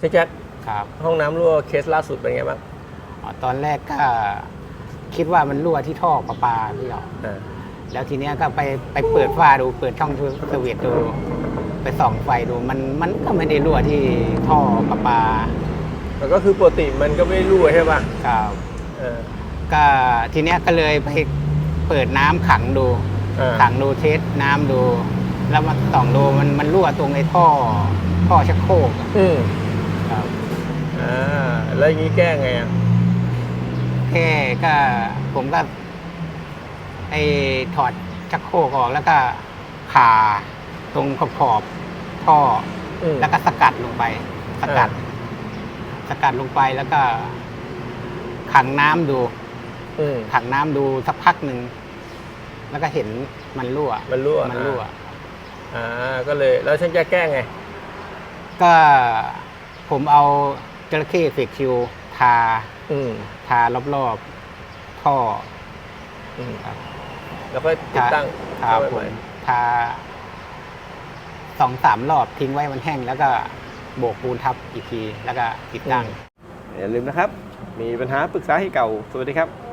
เจ๊แจ็คครับห้องน้ำรั่วเคสล่าสุดเป็นไงบ้างอ๋อตอนแรกก็คิดว่ามันรั่วที่ท่อประปาพี่หรอกอ่าแล้วทีเนี้ยก็ไปไปเปิดฝ้าดูเปิดช่องสวิตช์ดู ไปส่องไฟดูมันมันก็ไม่ได้รั่วที่ท่อประปาแต่ก็คือปกติมันก็ไม่รั่วใช่ป่ะครับ เออ ก็ทีเนี้ยก็เลยไปเปิดน้ำขังดูอ่า ขังดูเทสน้ำดู แล้วมาส่องดูมันมันรั่วตรงไอ้ท่อท่อชักโครกอะอืมครับอ่า แล้วอย่างนี้แก้ไงอะแค่ก็ผมก็ไอ้ถอดชักโครกออกแล้วก็ผ่าตรงขอบขอบๆท่ออืมแล้วก็สกัดลงไป สกัด สกัดลงไปแล้วก็ ขังน้ำดู อืม ขังน้ำดูสักพักหนึ่งแล้วก็เห็นมันรั่วมันรั่ว มันรั่ว อ่าก็เลยแล้วฉันจะแก้ไง ก็ผมเอา จระเข้เฟกคิว ทา อืมทารอบๆท่อ อืมครับ แล้วก็ติดตั้งทาเข้าไปผใหม่มทาสองสามรอบทิ้งไว้มันแห้ง แล้วก็โบกปูนทับอีกที แล้วก็ติดตั้ง อย่าลืมนะครับ มีปัญหาปรึกษาให้เก่า สวัสดีครับ